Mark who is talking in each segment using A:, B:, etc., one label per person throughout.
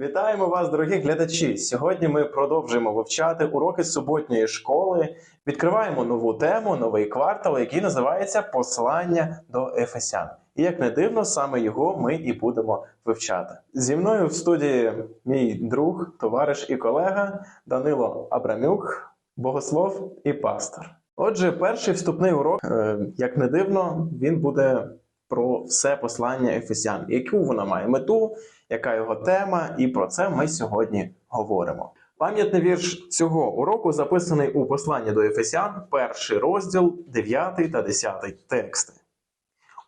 A: Вітаємо вас, дорогі глядачі! Сьогодні ми продовжуємо вивчати уроки суботньої школи. Відкриваємо нову тему, новий квартал, який називається Послання до Ефесян. І як не дивно, саме його ми і будемо вивчати. Зі мною в студії мій друг, товариш і колега Данило Абрамюк, богослов і пастор. Отже, перший вступний урок, е, як не дивно, він буде про все послання Ефесян, яку вона має мету, яка його тема, і про це ми сьогодні говоримо. Пам'ятний вірш цього уроку записаний у посланні до Ефесян, перший розділ, 9 та 10 тексти,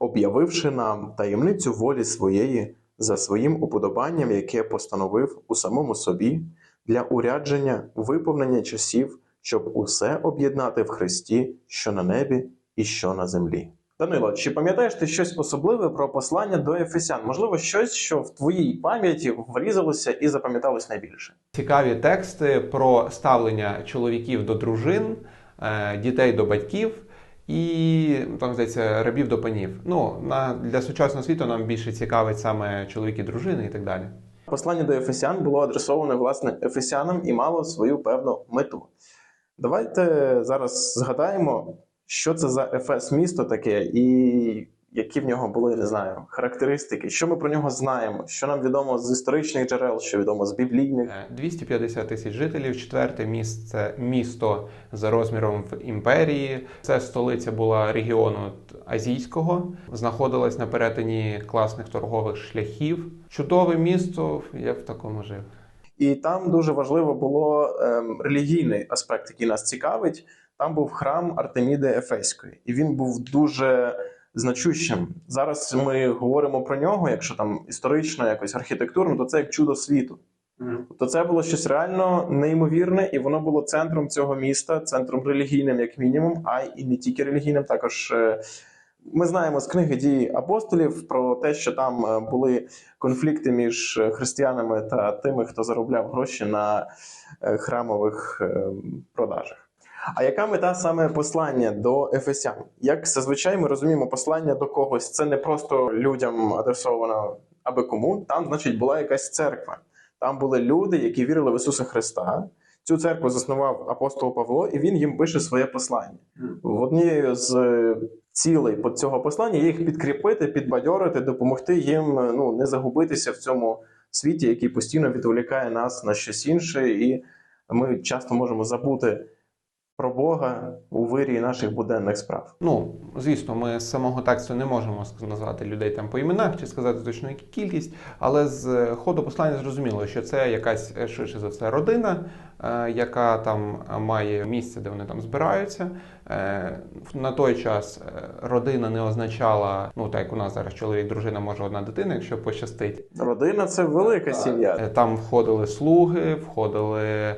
A: об'явивши нам таємницю волі своєї за своїм уподобанням, яке постановив у самому собі для урядження виповнення часів, щоб усе об'єднати в Христі, що на небі і що на землі. Данило, чи пам'ятаєш ти щось особливе про послання до Ефесян? Можливо, щось, що в твоїй пам'яті врізалося і запам'яталось найбільше?
B: Цікаві тексти про ставлення чоловіків до дружин, е, дітей до батьків і там здається рабів до панів. Ну на для сучасного світу нам більше цікавить саме чоловіки, дружини і так далі.
A: Послання до Ефесян було адресоване власне Ефесянам і мало свою певну мету. Давайте зараз згадаємо, що це за Ефес місто таке, і які в нього були, не знаю, характеристики, що ми про нього знаємо, що нам відомо з історичних джерел, що відомо з біблійних.
B: Е, 250 тисяч жителів, четверте місце місто за розміром в імперії. Це столиця була регіону азійського, знаходилась на перетині класних торгових шляхів. Чудове місто, я в такому жив.
A: І там дуже важливо було ем, релігійний аспект, який нас цікавить. Там був храм Артеміди Ефеської, і він був дуже значущим. Зараз ми говоримо про нього, якщо там історично, якось архітектурно, то це як чудо світу. Тобто це було щось реально неймовірне, і воно було центром цього міста, центром релігійним, як мінімум, а і не тільки релігійним. Також е, ми знаємо з книги дій апостолів про те, що там е, були конфлікти між християнами та тими, хто заробляв гроші на е, храмових продажах. А яка мета саме послання до Ефесян? Як зазвичай ми розуміємо, послання до когось це не просто людям адресовано аби кому. Там, значить, була якась церква. Там були люди, які вірили в Ісуса Христа. Цю церкву заснував апостол Павло, і він їм пише своє послання. В однією з е, цілей цього послання є їх підкріпити, підбадьорити, допомогти їм е, ну, не загубитися в цьому світі, який постійно відволікає нас на щось інше, і ми часто можемо забути про Бога у вирі наших буденних справ.
B: Ну, звісно, ми з самого тексту не можемо назвати людей там по іменах чи сказати точну кількість, але з ходу послання зрозуміло, що це якась е, швидше за все родина, е, яка там має місце, де вони там збираються. Е, На той час е, родина не означала, ну так як у нас зараз чоловік, дружина може одна дитина, якщо пощастить.
A: Родина це велика сім'я.
B: Е, Там входили слуги, входили е,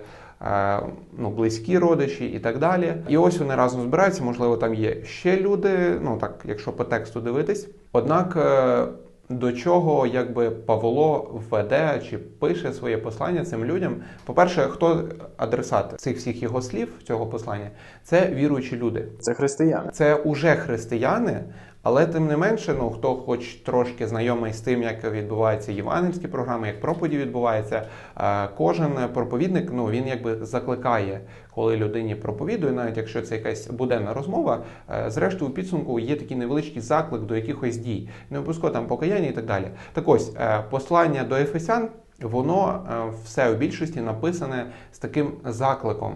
B: ну, близькі родичі і так далі. І ось вони разом збираються. Можливо, там є ще люди. Ну так, якщо по тексту дивитись. Однак е, до чого якби Павло веде чи пише своє послання цим людям? По-перше, хто адресат цих всіх його слів цього послання? Це віруючі люди.
A: Це християни.
B: Це уже християни, але тим не менше, ну хто хоч трошки знайомий з тим, як відбуваються євангельські програми, як проповіді відбувається, е, кожен проповідник ну він якби закликає, коли людині проповідує, навіть якщо це якась буденна розмова. е, Зрештою, у підсумку є такий невеличкий заклик до якихось дій, не обов'язково там покаяння і так далі. Так ось е, послання до Ефесян, воно все у більшості написане з таким закликом.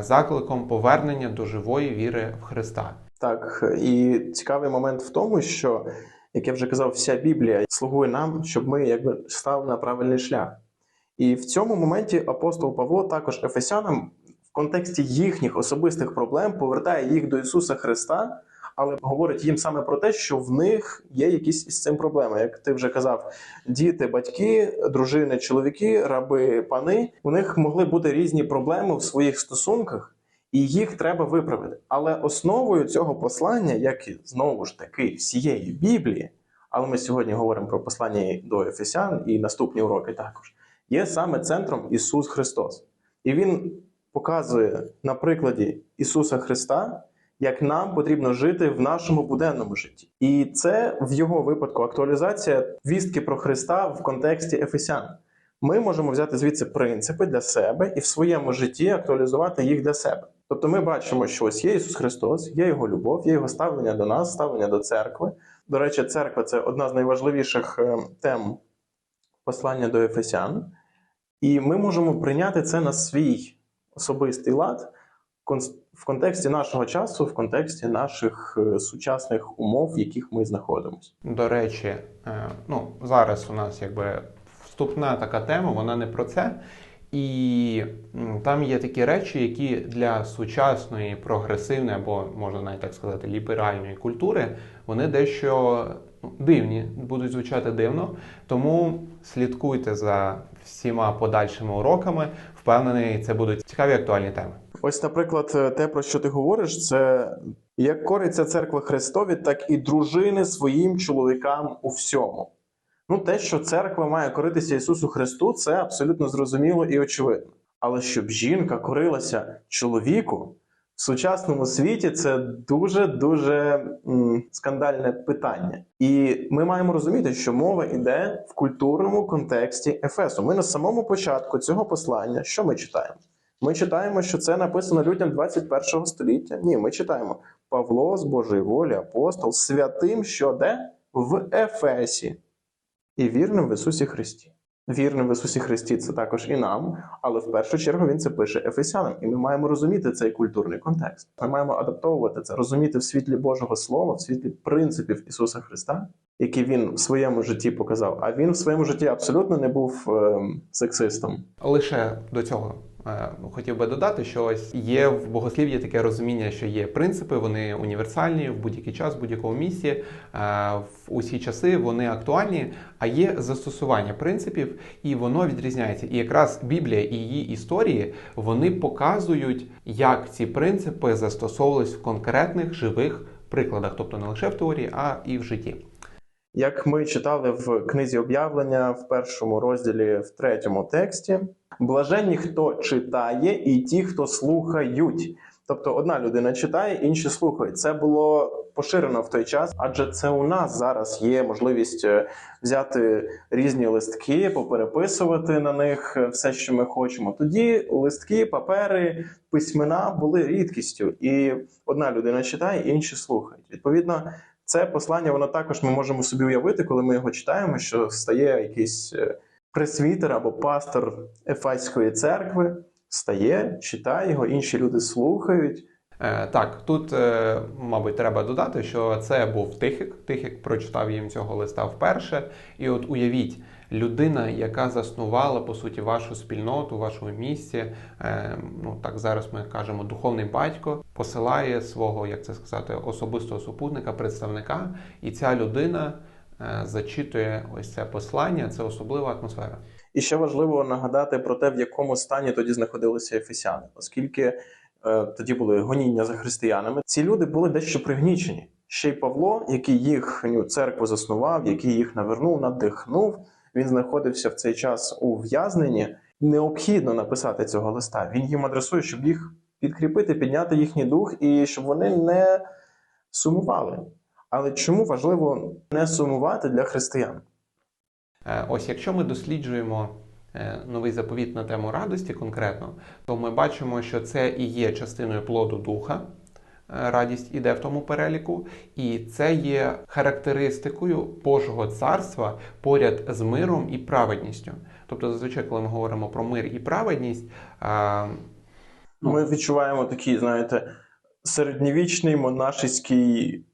B: Закликом повернення до живої віри в Христа.
A: Так, і цікавий момент в тому, що, як я вже казав, вся Біблія слугує нам, щоб ми якби стали на правильний шлях. І в цьому моменті апостол Павло також Ефесянам в контексті їхніх особистих проблем повертає їх до Ісуса Христа, але говорить їм саме про те, що в них є якісь із цим проблеми. Як ти вже казав, діти, батьки, дружини, чоловіки, раби, пани, у них могли бути різні проблеми в своїх стосунках і їх треба виправити. Але основою цього послання, як і знову ж таки всієї Біблії, але ми сьогодні говоримо про послання до Ефесян і наступні уроки також, є саме центром Ісус Христос. І Він показує на прикладі Ісуса Христа, як нам потрібно жити в нашому буденному житті. І це в його випадку актуалізація вістки про Христа в контексті Ефесян. ми можемо взяти звідси принципи для себе і в своєму житті актуалізувати їх для себе. Тобто ми бачимо, що ось є Ісус Христос, є Його любов, є Його ставлення до нас, ставлення до церкви. До речі, церква це одна з найважливіших е, тем послання до Ефесян. І ми можемо прийняти це на свій особистий лад в контексті нашого часу, в контексті наших е, сучасних умов, в яких ми знаходимося.
B: До речі, е, ну зараз у нас якби вступна така тема, вона не про це. І там є такі речі, які для сучасної, прогресивної або можна навіть так сказати, ліберальної культури вони дещо ну, дивні, будуть звучати дивно. Тому слідкуйте за всіма подальшими уроками. Впевнений, це будуть цікаві актуальні теми.
A: Ось, наприклад, е, те, про що ти говориш, це як кориться церква Христові, так і дружини своїм чоловікам у всьому. Ну, те, що церква має коритися Ісусу Христу, це абсолютно зрозуміло і очевидно. Але щоб жінка корилася чоловіку в сучасному світі, це дуже дуже м, скандальне питання. І ми маємо розуміти, що мова йде в культурному контексті Ефесу. Ми на самому початку цього послання, що ми читаємо? Ми читаємо, що це написано людям 21 століття. Ні, ми читаємо Павло з Божої волі, апостол, святим, що де в Ефесі, і вірним в Ісусі Христі. Вірним в Ісусі Христі це також і нам, але в першу чергу він це пише Ефесянам, і ми маємо розуміти цей культурний контекст. Ми маємо адаптовувати це, розуміти в світлі Божого Слова, в світлі принципів Ісуса Христа, які він в своєму житті показав. А він в своєму житті абсолютно не був ем, сексистом.
B: Лише до цього е, хотів би додати, що ось є в богослів'ї таке розуміння, що є принципи, вони універсальні в будь-який час, в будь-якому місці, е, в усі часи вони актуальні, а є застосування принципів, і воно відрізняється. І якраз Біблія і її історії вони показують, як ці принципи застосовувались в конкретних живих прикладах, тобто не лише в теорії, а і в житті.
A: Як ми читали в книзі об'явлення в першому розділі в третьому тексті, блаженні, хто читає, і ті, хто слухають. Тобто одна людина читає, інші слухають. Це було поширено в той час, адже це у нас зараз є можливість е, взяти різні листки, попереписувати на них е, все, що ми хочемо. Тоді листки, папери, письмена були рідкістю, і одна людина читає, інші слухають. Відповідно, це послання воно також ми можемо собі уявити, коли ми його читаємо, що стає якийсь е, пресвітер або пастор Ефайської церкви, стає, читає його, інші люди слухають.
B: Е, Так, тут, е, мабуть, треба додати, що це був Тихик. Тихик прочитав їм цього листа вперше. І от уявіть, людина, яка заснувала по суті вашу спільноту, вашому місці, ну так зараз ми кажемо, духовний батько посилає свого, як це сказати, особистого супутника, представника, і ця людина е, зачитує ось це послання. Це особлива атмосфера.
A: І ще важливо нагадати про те, в якому стані тоді знаходилися ефесяни, оскільки е, тоді були гоніння за християнами. Ці люди були дещо пригнічені. Ще й Павло, який їхню церкву заснував, який їх навернув, надихнув. Він знаходився в цей час у в'язненні. Необхідно написати цього листа. Він їм адресує, щоб їх підкріпити, підняти їхній дух і щоб вони не сумували. Але чому важливо не сумувати для християн?
B: Е, Ось якщо ми досліджуємо е, новий заповіт на тему радості конкретно, то ми бачимо, що це і є частиною плоду духа. е, Радість іде в тому переліку, і це є характеристикою Божого царства поряд з миром і праведністю. Тобто, зазвичай, коли ми говоримо про мир і праведність.
A: Ми відчуваємо такий, знаєте, середньовічний монашеський.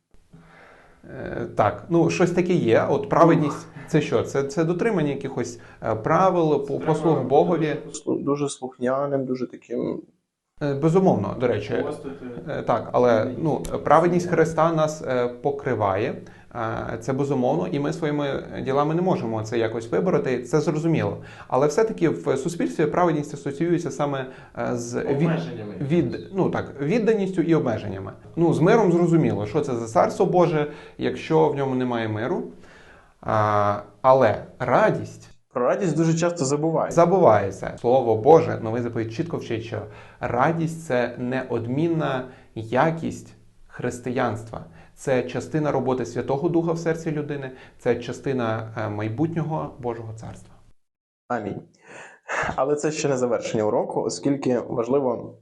B: е, так, ну щось таке є. От праведність це що? Це, це дотримання якихось е, правил, по- послуг Богові.
A: слу- дуже слухняним, дуже таким.
B: Е, Безумовно, до речі, Так, але ну праведність Христа нас покриває. Це безумовно, і ми своїми ділами не можемо це якось вибороти. Це зрозуміло. Але все-таки в суспільстві праведність асоціюється саме е, з від,
A: Обмеженнями.
B: від ну так відданістю і обмеженнями. Ну з миром зрозуміло, що це за царство Боже, якщо в ньому немає миру. А, але радість
A: Про радість дуже часто забувають.
B: Забувається слово Боже, новий заповідь чітко вчить, що радість це неодмінна якість християнства. Це частина роботи Святого Духа в серці людини, це частина е, майбутнього Божого царства.
A: Амінь. Але це ще не завершення уроку, оскільки важливо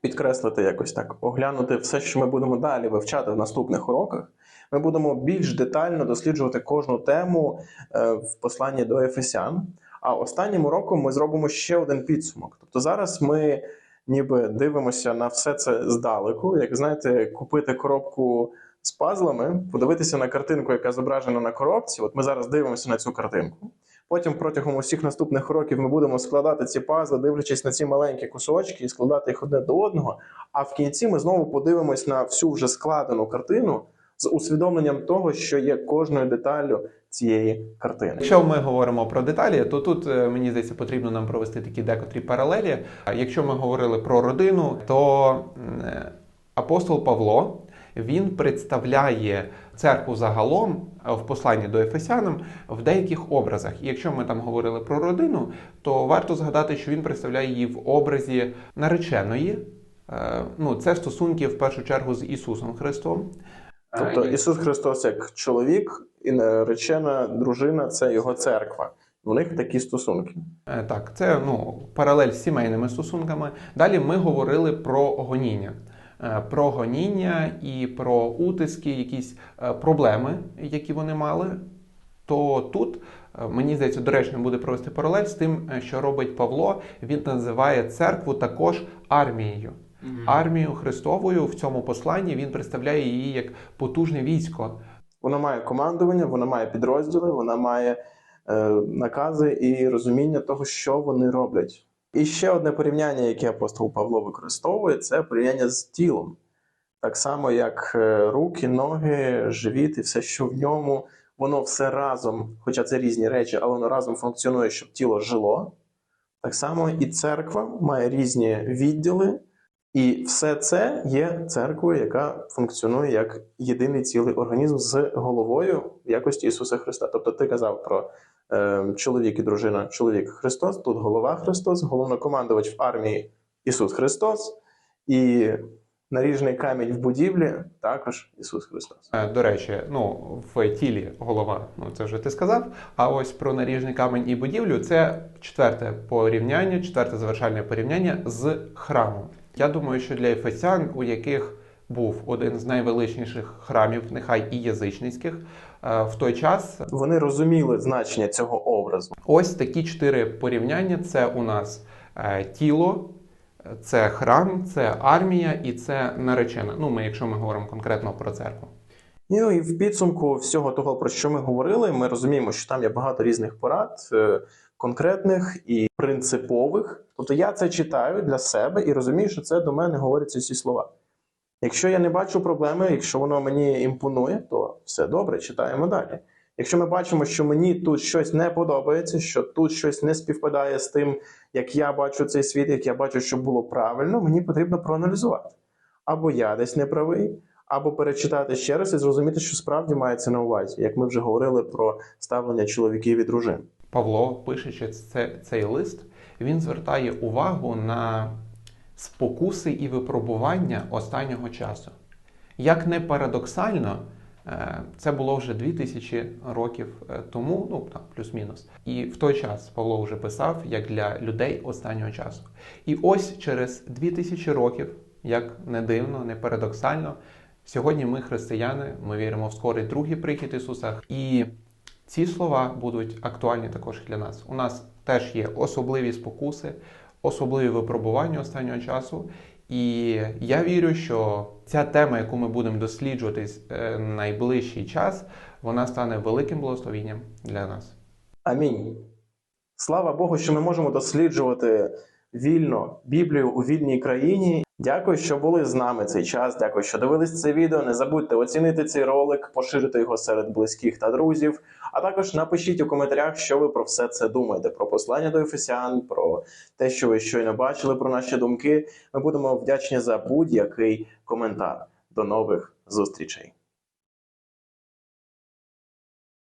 A: підкреслити якось так, оглянути все, що ми будемо далі вивчати в наступних уроках. Ми будемо більш детально досліджувати кожну тему е, в посланні до Ефесян. А останнім уроком ми зробимо ще один підсумок. Тобто зараз ми ніби дивимося на все це здалеку. Як знаєте, купити коробку з пазлами, подивитися на картинку, яка зображена на коробці. От ми зараз дивимося на цю картинку. Потім протягом усіх наступних років ми будемо складати ці пазли, дивлячись на ці маленькі кусочки і складати їх одне до одного. А в кінці ми знову подивимось на всю вже складену картину з усвідомленням того, що є кожною деталлю цієї картини.
B: Якщо ми говоримо про деталі, то тут е, мені здається потрібно нам провести такі декотрі паралелі. Якщо ми говорили про родину, то е, апостол Павло він представляє церкву загалом е, в посланні до Ефесянам в деяких образах. І якщо ми там говорили про родину, то варто згадати, що він представляє її в образі нареченої. Е, Ну, це стосунки в першу чергу з Ісусом Христом. Е,
A: Тобто Ісус Христос як чоловік і наречена дружина це його церква. У них такі стосунки.
B: Е, Так, це ну, паралель з сімейними стосунками. Далі ми говорили про гоніння. Е, Про гоніння і про утиски, якісь е, проблеми, які вони мали. То тут, е, мені здається, доречно буде провести паралель з тим, що робить Павло. Він називає церкву також армією. Армію Христовою в цьому посланні він представляє її як потужне військо.
A: Вона має командування, вона має підрозділи, вона має е, накази і розуміння того, що вони роблять. І ще одне порівняння, яке апостол Павло використовує, це порівняння з тілом. Так само, як е, руки, ноги, живіт і все, що в ньому, воно все разом, хоча це різні речі, але воно разом функціонує, щоб тіло жило. Так само і церква має різні відділи, і все це є церквою, яка функціонує як єдиний цілий організм з головою в якості Ісуса Христа. Тобто ти казав про чоловік і дружина, чоловік Христос, тут голова Христос, головнокомандувач в армії Ісус Христос, і наріжний камінь в будівлі також Ісус Христос.
B: Е, До речі, ну в тілі голова, ну це вже ти сказав. А ось про наріжний камінь і будівлю це четверте порівняння, четверте завершальне порівняння з храмом. Я думаю, що для ефесян, у яких був один з найвеличніших храмів, нехай і язичницьких, е, в той час
A: Вони розуміли значення цього образу.
B: ось такі чотири порівняння: це у нас е, тіло. Це храм, це армія і це наречена. Ну, ми, якщо ми говоримо конкретно про церкву.
A: Ну і в підсумку всього того, про що ми говорили, ми розуміємо, що там є багато різних порад, е, конкретних і принципових. Тобто я це читаю для себе і розумію, що це до мене говоряться ці слова. Якщо я не бачу проблеми, якщо воно мені імпонує, то все добре, читаємо далі. Якщо ми бачимо, що мені тут щось не подобається, що тут щось не співпадає з тим, як я бачу цей світ, як я бачу, що було правильно, мені потрібно проаналізувати. Або я десь не правий, або перечитати ще раз і зрозуміти, що справді мається на увазі, як ми вже говорили про ставлення чоловіків і дружин.
B: Павло, пишучи це, цей лист, він звертає увагу на спокуси і випробування останнього часу. Як не парадоксально, е, це було вже 2000 років е, тому, ну там плюс-мінус. І в той час Павло вже писав як для людей останнього часу. І ось через 2000 років, як не дивно, не парадоксально, сьогодні ми, християни, ми віримо в скорий другий прихід Ісуса. І ці слова будуть актуальні також для нас. У нас теж є особливі спокуси, особливі випробування останнього часу. І я вірю, що ця тема, яку ми будемо досліджувати е, найближчий час, вона стане великим благословінням для нас.
A: Амінь. Слава Богу, що ми можемо досліджувати вільно Біблію у вільній країні. Дякую, що були з нами цей час. Дякую, що дивились це відео. Не забудьте оцінити цей ролик, поширити його серед близьких та друзів. А також напишіть у коментарях, що ви про все це думаєте: про послання до Ефесян, про те, що ви щойно бачили, про наші думки. Ми будемо вдячні за будь-який коментар. До нових зустрічей.